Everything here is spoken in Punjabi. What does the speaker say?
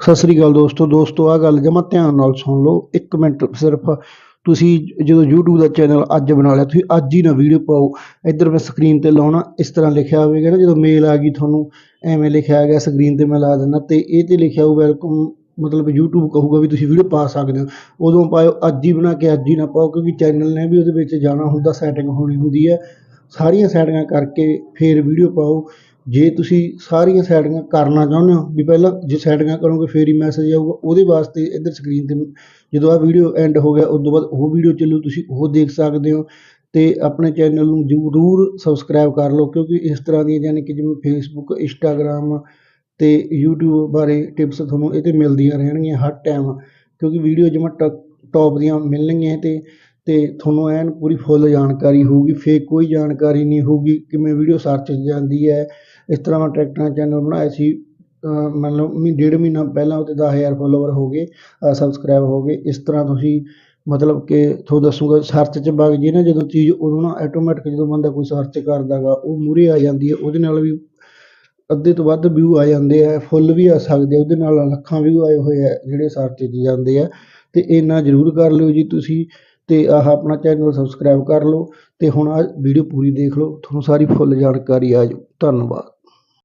ਸਤਿ ਸ੍ਰੀ ਅਕਾਲ ਦੋਸਤੋ ਦੋਸਤੋ, ਆਹ ਗੱਲ ਜਮਾ ਧਿਆਨ ਨਾਲ ਸੁਣ ਲਓ, ਇੱਕ ਮਿੰਟ ਸਿਰਫ ਤੁਸੀਂ ਜਦੋਂ YouTube ਦਾ ਚੈਨਲ ਅੱਜ ਬਣਾ ਲਿਆ, ਤੁਸੀਂ ਅੱਜ ਹੀ ਨਾ ਵੀਡੀਓ ਪਾਓ। ਇੱਧਰ ਮੈਂ ਸਕਰੀਨ ਤੇ ਲਾਉਣਾ, ਇਸ ਤਰ੍ਹਾਂ ਲਿਖਿਆ ਹੋਵੇਗਾ ਨਾ, ਜਦੋਂ ਮੇਲ ਆ ਗਈ ਤੁਹਾਨੂੰ, ਐਵੇਂ ਲਿਖਿਆ ਗਿਆ ਸਕਰੀਨ ਤੇ ਮੈਂ ਲਾ ਦਿੰਦਾ, ਤੇ ਇਹ ਤੇ ਲਿਖਿਆ ਹੋਊ ਵੈਲਕਮ ਮਤਲਬ YouTube ਕਹੂਗਾ ਵੀ ਤੁਸੀਂ ਵੀਡੀਓ ਪਾ ਸਕਦੇ ਹੋ। ਉਦੋਂ ਪਾਇਓ, ਅੱਜ ਹੀ ਬਣਾ ਕੇ ਅੱਜ ਹੀ ਨਾ ਪਾਓ, ਕਿਉਂਕਿ ਚੈਨਲ ਨੇ ਵੀ ਉਹਦੇ ਵਿੱਚ ਜਾਣਾ ਹੁੰਦਾ ਸੈਟਿੰਗ ਹੋਣੀ ਹੁੰਦੀ ਹੈ। ਸਾਰੀਆਂ ਸੈਟਿੰਗਾਂ ਕਰਕੇ ਫਿਰ ਵੀਡੀਓ ਪਾਓ। ਜੇ ਤੁਸੀਂ ਸਾਰੀਆਂ ਸੈਟਿੰਗਾਂ ਕਰਨਾ ਚਾਹੁੰਦੇ ਹੋ, ਵੀ ਪਹਿਲਾਂ ਜੇ ਸੈਟਿੰਗਾਂ ਕਰੋਗੇ, ਫੇਰ ਹੀ ਮੈਸੇਜ ਆਊਗਾ। ਉਹਦੇ ਵਾਸਤੇ ਇੱਧਰ ਸਕਰੀਨ ਤੇ ਜਦੋਂ ਆਹ ਵੀਡੀਓ ਐਂਡ ਹੋ ਗਿਆ ਉਸ ਤੋਂ ਬਾਅਦ ਉਹ ਵੀਡੀਓ ਚੱਲੂ, ਤੁਸੀਂ ਉਹ ਦੇਖ ਸਕਦੇ ਹੋ। ਤੇ ਆਪਣੇ ਚੈਨਲ ਨੂੰ ਜ਼ਰੂਰ ਸਬਸਕ੍ਰਾਈਬ ਕਰ ਲਓ, ਕਿਉਂਕਿ ਇਸ ਤਰ੍ਹਾਂ ਦੀਆਂ ਯਾਨੀ ਕਿ ਜਿਵੇਂ ਫੇਸਬੁੱਕ ਇੰਸਟਾਗ੍ਰਾਮ ਤੇ YouTube ਬਾਰੇ ਟਿਪਸ ਤੁਹਾਨੂੰ ਇਹ 'ਤੇ ਮਿਲਦੀਆਂ ਰਹਿਣਗੀਆਂ ਹਰ ਟਾਈਮ ਕਿਉਂਕਿ ਵੀਡੀਓ ਜਿਵੇਂ ਟੌਪ ਦੀਆਂ ਮਿਲਣਗੀਆਂ ਤੇ ਤੇ ਤੁਹਾਨੂੰ ਐਨ ਪੂਰੀ ਫੁੱਲ ਜਾਣਕਾਰੀ ਹੋਊਗੀ ਫੇਕ ਕੋਈ ਜਾਣਕਾਰੀ ਨਹੀਂ ਹੋਊਗੀ ਕਿਵੇਂ ਵੀਡੀਓ ਸਰਚ ਜਾਂਦੀ ਹੈ ਇਸ ਤਰ੍ਹਾਂ ਮੈਂ ਟਰੈਕਟਰਾਂ ਚੈਨਲ ਬਣਾਇਆ ਸੀ ਅ ਮੰਨ ਲਓ ਮੀ ਡੇਢ ਮਹੀਨਾ ਪਹਿਲਾਂ ਉਹਦੇ ਦਸ ਹਜ਼ਾਰ ਫੋਲੋਵਰ ਹੋ ਗਏ ਸਬਸਕ੍ਰਾਈਬ ਹੋ ਗਏ। ਇਸ ਤਰ੍ਹਾਂ ਤੁਸੀਂ ਮਤਲਬ ਕਿ ਤੁਹਾਨੂੰ ਦੱਸੂਗਾ ਸਰਚ 'ਚ ਵਗ ਜੇ ਨਾ, ਜਦੋਂ ਚੀਜ਼ ਉਦੋਂ ਨਾ ਆਟੋਮੈਟਿਕ ਜਦੋਂ ਬੰਦਾ ਕੋਈ ਸਰਚ ਕਰਦਾ ਗਾ ਉਹ ਮੂਹਰੇ ਆ ਜਾਂਦੀ ਹੈ, ਉਹਦੇ ਨਾਲ ਵੀ ਅੱਧੇ ਤੋਂ ਵੱਧ ਵਿਊ ਆ ਜਾਂਦੇ ਆ ਫੁੱਲ ਵੀ ਆ ਸਕਦੇ ਆ, ਉਹਦੇ ਨਾਲ ਲੱਖਾਂ ਵਿਊ ਆਏ ਹੋਏ ਆ ਜਿਹੜੇ ਸਰਚ 'ਚ ਜਾਂਦੇ ਆ। ਤੇ ਇੰਨਾ ਜ਼ਰੂਰ ਕਰ ਲਿਓ ਜੀ ਤੁਸੀਂ, ਤੇ ਆਹ ਆਪਣਾ ਚੈਨਲ ਸਬਸਕ੍ਰਾਈਬ ਕਰ ਲਓ, ਤੇ ਹੁਣ ਆਹ ਵੀਡੀਓ ਪੂਰੀ ਦੇਖ ਲਓ, ਤੁਹਾਨੂੰ ਸਾਰੀ ਫੁੱਲ ਜਾਣਕਾਰੀ ਆ ਜਾਊ। ਧੰਨਵਾਦ।